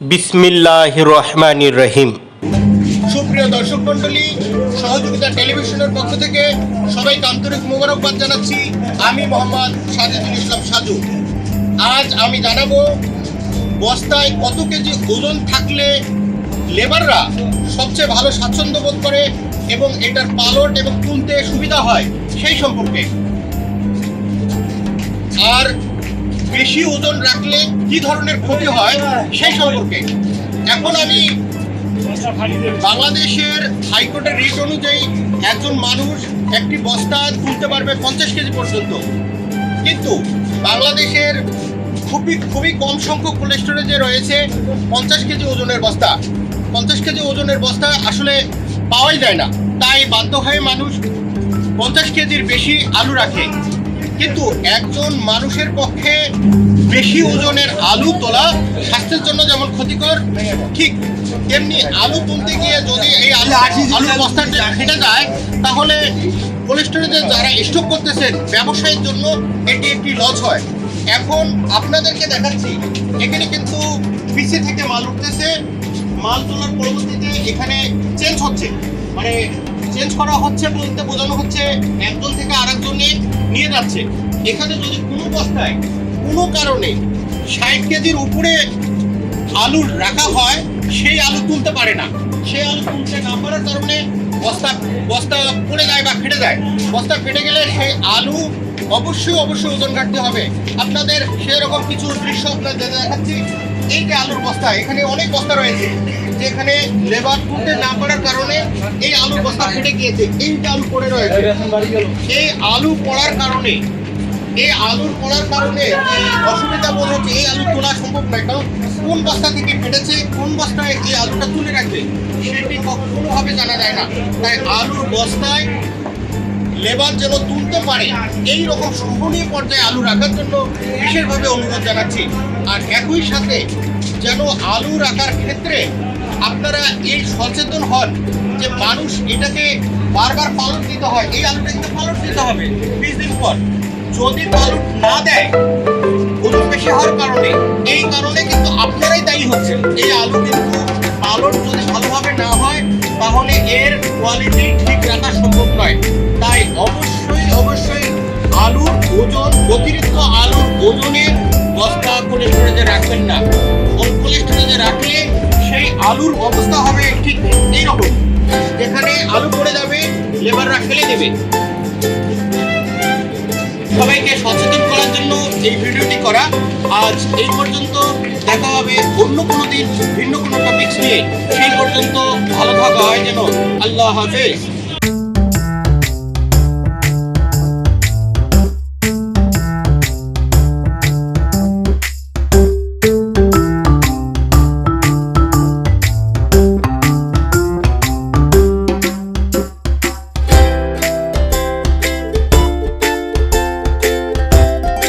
বিসমিল্লাহ রহমানির রহিম। সুপ্রিয় দর্শক মন্ডলী সহযোগিতা টেলিভিশনের পক্ষ থেকে সবাইকে আন্তরিক মোবারকবাদ জানাচ্ছি। আমি মোহাম্মদ সাজিদুল ইসলাম সাজু। আজ আমি জানাব, বস্তায় কত কেজি ওজন থাকলে লেবাররা সবচেয়ে ভালো স্বাচ্ছন্দ্য বোধ করে এবং এটার পালট এবং তুলতে সুবিধা হয় সেই সম্পর্কে। আর বেশি ওজন রাখলে কি ধরনের ক্ষতি হয় সেই সম্পর্কে। এখন আমি বাংলাদেশের হাইকোর্টের রিট অনুযায়ী একজন মানুষ একটি বস্তা তুলতে পারবে পঞ্চাশ কেজি পর্যন্ত। কিন্তু বাংলাদেশের খুবই খুবই কম সংখ্যক কোল্ড স্টোরেজে রয়েছে পঞ্চাশ কেজি ওজনের বস্তা। পঞ্চাশ কেজি ওজনের বস্তা আসলে পাওয়াই যায় না। তাই বাধ্য হয়ে মানুষ পঞ্চাশ কেজির বেশি আলু রাখে। কিন্তু একজন মানুষের পক্ষে বেশি ওজনের আলু তোলা স্বাস্থ্যের জন্য যেমন ক্ষতিকর ঠিক তেমনি আলু তুলতে গিয়ে যদি এই আলু আলু বস্তাটা ফেটে যায় তাহলে কোল্ড স্টোরেজে যারা স্টক করতেছেন ব্যবসায়ের জন্য এটি একটি লস হয়। এখন আপনাদেরকে দেখাচ্ছি এখানে কিন্তু পিসি থেকে মাল উঠতেছে। মাল তোলার পরবর্তীতে এখানে চেঞ্জ হচ্ছে। মানে চেঞ্জ করা হচ্ছে বলতে বোঝানো হচ্ছে, একজন থেকে আরেকজনে নিয়ে যাচ্ছে। এখানে যদি কোনো বস্তায় কোনো কারণে ষাট কেজির উপরে আলু রাখা হয়, সেই আলু তুলতে পারে না। সেই আলু তুলতে না পারার কারণে বস্তা বস্তা পড়ে যায় বা ফেটে যায়। বস্তা ফেটে গেলে সেই আলু অবশ্যই অবশ্যই ওজন কাটতে হবে। আপনাদের সেরকম কিছু দৃশ্য আপনাদের দেখাচ্ছি। এই যে আলুর বস্তা, এখানে অনেক বস্তা রয়েছে, যেখানে লেবার তুলতে না পারার কারণে এই আলুর বস্তা ফেটে গিয়েছে। এই যে আলু পড়ে রয়েছে। এই আলু পড়ার কারণে, এই আলুর পড়ার কারণে অসুবিধা বোধ হচ্ছে এই আলু তোলা সম্ভব নয়, কারণ কোন বস্তা থেকে ফেটেছে, কোন বস্তায় এই আলুটা তুলে রাখবে, সেটি কোনোভাবে জানা যায় না। তাই আলুর বস্তায় লেবার যেন তুলতে পারে, এই রকম সহনীয় পর্যায়ে আলু রাখার জন্য বিশেষভাবে অনুরোধ জানাচ্ছি। আর একই সাথে যেন আলু রাখার ক্ষেত্রে আপনারা এই সচেতন হন যে মানুষ এটাকে বারবার পালন দিতে হয়, এই আলুটা কিন্তু পালট দিতে হবে বিশ দিন পর যদি পালট না দেয় ওজন বেশি হওয়ার কারণে, এই কারণে কিন্তু আপনারাই দায়ী হচ্ছেন। এই আলু কিন্তু পালট যদি ভালোভাবে না হয়, তাহলে এর কোয়ালিটি ঠিক রাখা সম্ভব নয়। তাই অবশ্যই অবশ্যই আলুর ওজন, অতিরিক্ত আলুর ওজনের বস্তা করে রাখবেন না। কোল্ড স্টোরেজে রাখলে সেই আলুর অবস্থা হবে ঠিক এইরকম। যেখানে আলু পড়ে যাবে, লেবাররা ফেলে দেবে। সবাইকে সচেতন করার জন্য এই ভিডিওটি করা। আজ এই পর্যন্ত দেখা হবে অন্য কোনো দিন ভিন্ন কোনো টপিকস নিয়ে। সেই পর্যন্ত ভালো থাকা হয় যেন। আল্লাহ হাফেজ।